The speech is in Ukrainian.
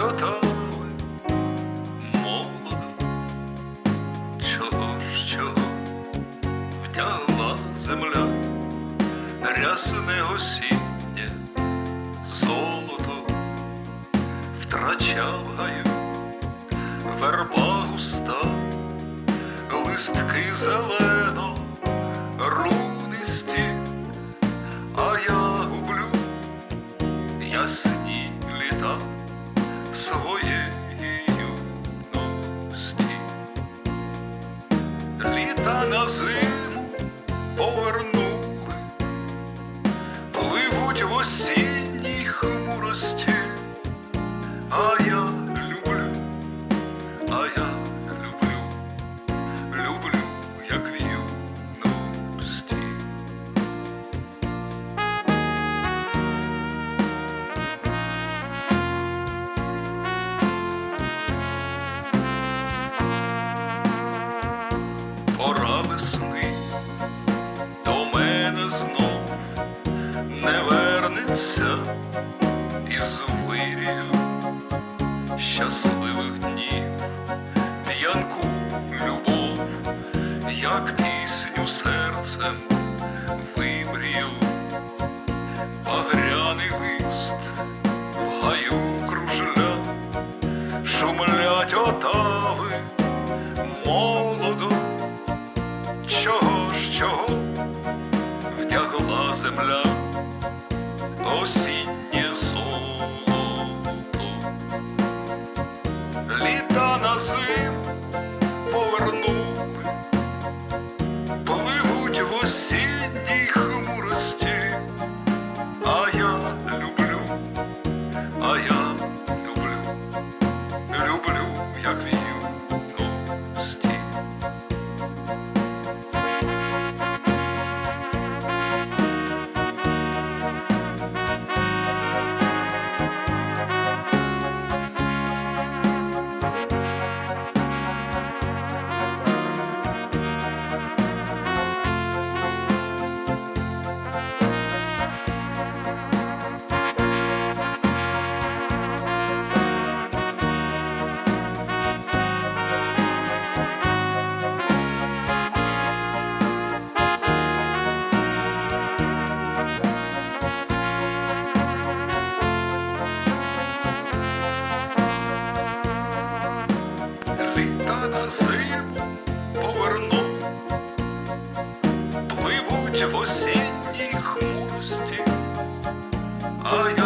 отави, молодо, чого ж чого? Вдягла земля, рясне осіннє, золото. Втрачав гаю, верба густа, листки зелено, своєї юності. Літа на зиму повернули, пливуть в осінній хмурості, вернеться із вирію щасливих днів, п'янку любов, як пісню серцем осіннє золото. Літа на зиму повернули, пливуть в осінній хмурості, а я люблю, а я люблю, люблю, як юності. Синсив поверну, пливуть в осінній хмурості. А я.